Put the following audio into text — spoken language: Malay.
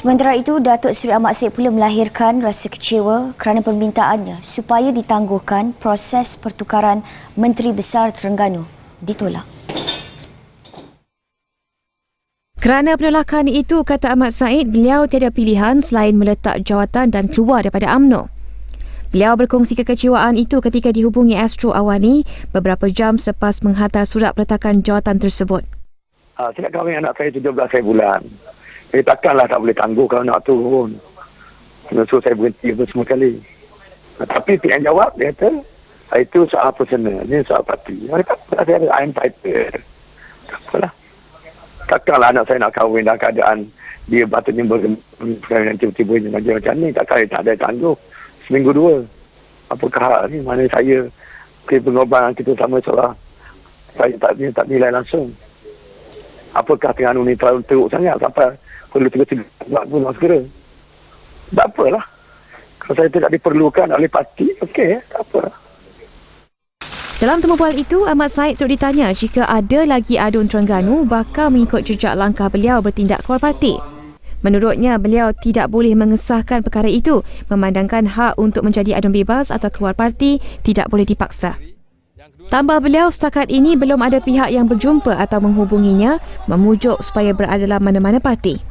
Sementara itu, Datuk Seri Ahmad Syed pula melahirkan rasa kecewa kerana permintaannya supaya ditangguhkan proses pertukaran Menteri Besar Terengganu ditolak. Kerana penolakan itu, kata Ahmad Said, beliau tiada pilihan selain meletak jawatan dan keluar daripada AMNO. Beliau berkongsi kekecewaan itu ketika dihubungi Astro Awani beberapa jam selepas menghantar surat peletakan jawatan tersebut. Ha, saya nak kahwin anak saya 17 hari bulan. Jadi takkanlah tak boleh tangguh kalau nak turun. Kena suruh saya berhenti apa semua kali. Ha, tapi pihak jawab, dia kata, "Ah, itu soal personal, ni soal parti. Mereka kata, saya ada I'm title. Tak apalah. Takkanlah anak saya nak kahwin dalam keadaan dia patutnya berkahwin tiba-tiba macam macam ni. Takkan dia tak ada tangguh. Seminggu dua. Apakah hal ni? Mana saya pengorbanan kita sama seolah saya tak, tak nilai langsung apakah Terengganu ni terlalu teruk sangat sampai perlu tiba-tiba buat bunuh segera. Tak apalah. Kalau saya tidak diperlukan oleh parti, okey, tak apa. Dalam temu bual itu, Ahmad Said turut ditanya jika ada lagi adun Terengganu bakal mengikut jejak langkah beliau bertindak keluar parti. Menurutnya, beliau tidak boleh mengesahkan perkara itu memandangkan hak untuk menjadi adun bebas atau keluar parti tidak boleh dipaksa. Tambah beliau, setakat ini belum ada pihak yang berjumpa atau menghubunginya memujuk supaya berada dalam mana-mana parti.